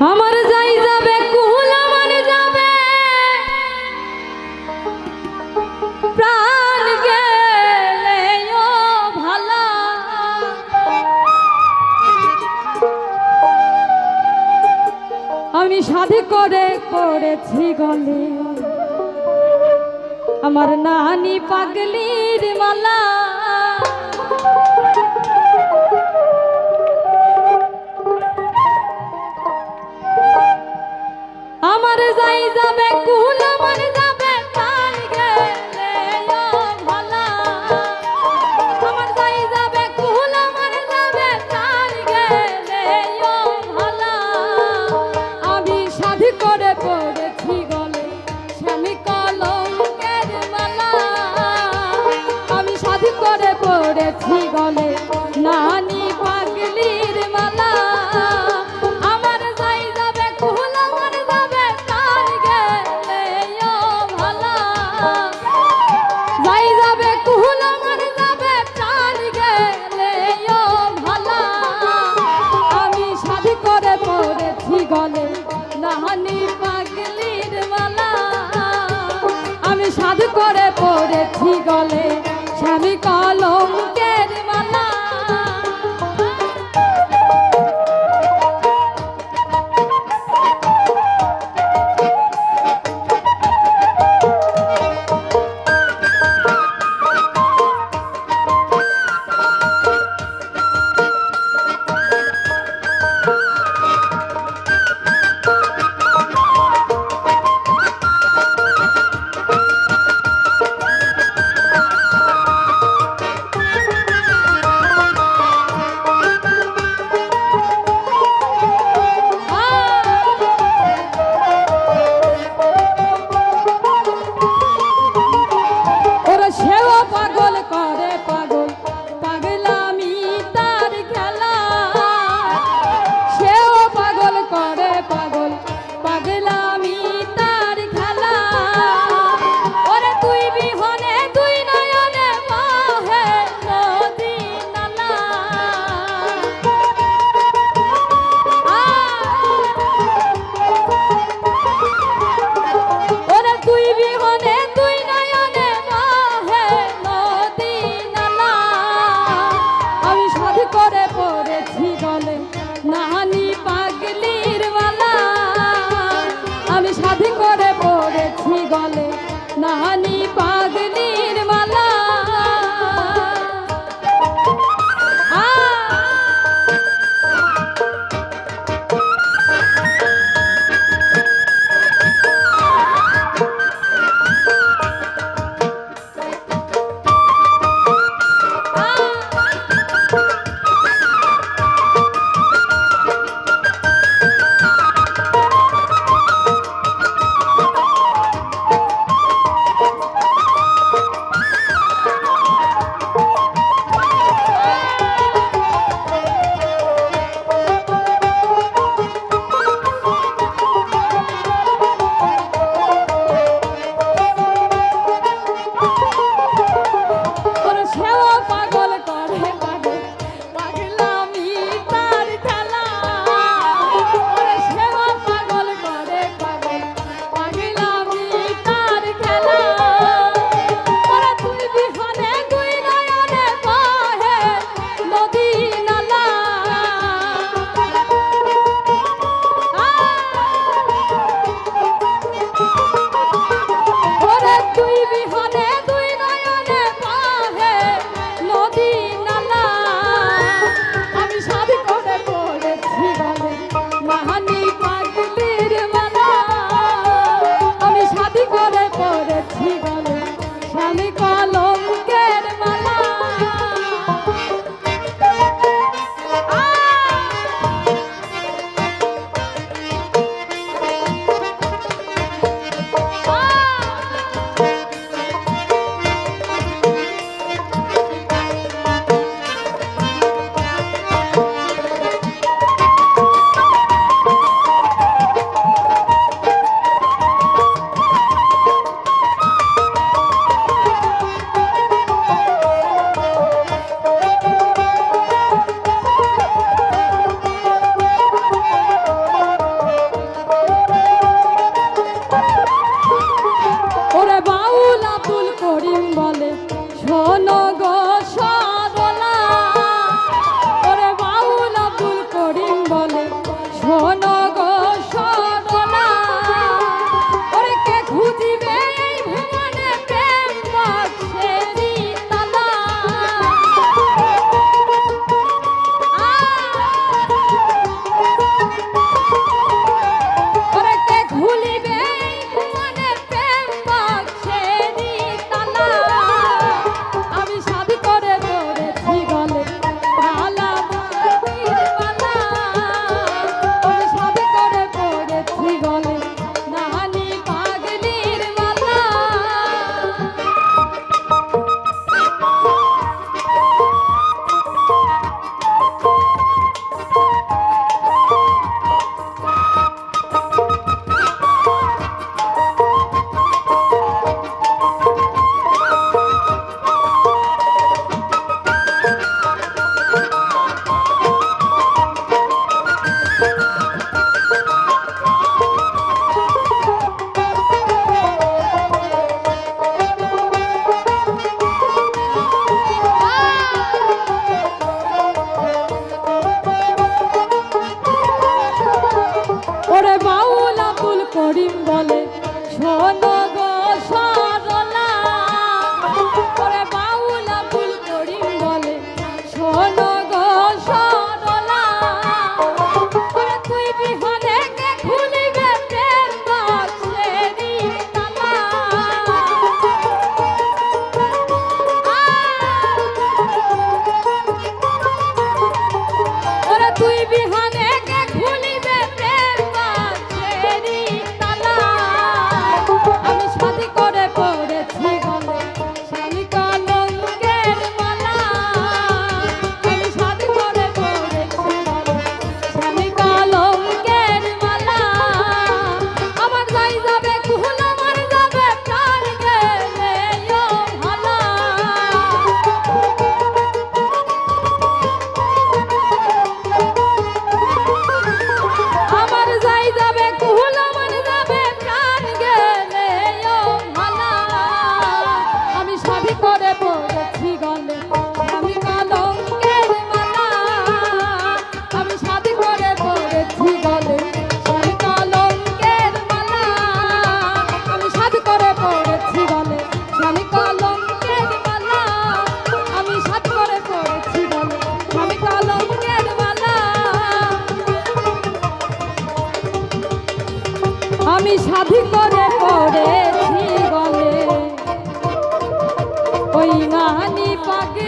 আমার যাই যাবে ভালা। আমি করে করেছি গলে। আমার নানি পাগলির মালা। যাবে কুল আমার যাবে প্রাণ গেলে ভালা। আমার যাই যাবে কুল করে নাহানি পাগলির আমি সাধু করে পড়েছি গলে স্বামী কলঙ্কের আমি সাধি করে পড়েছি গলে ওই নানি পাগলি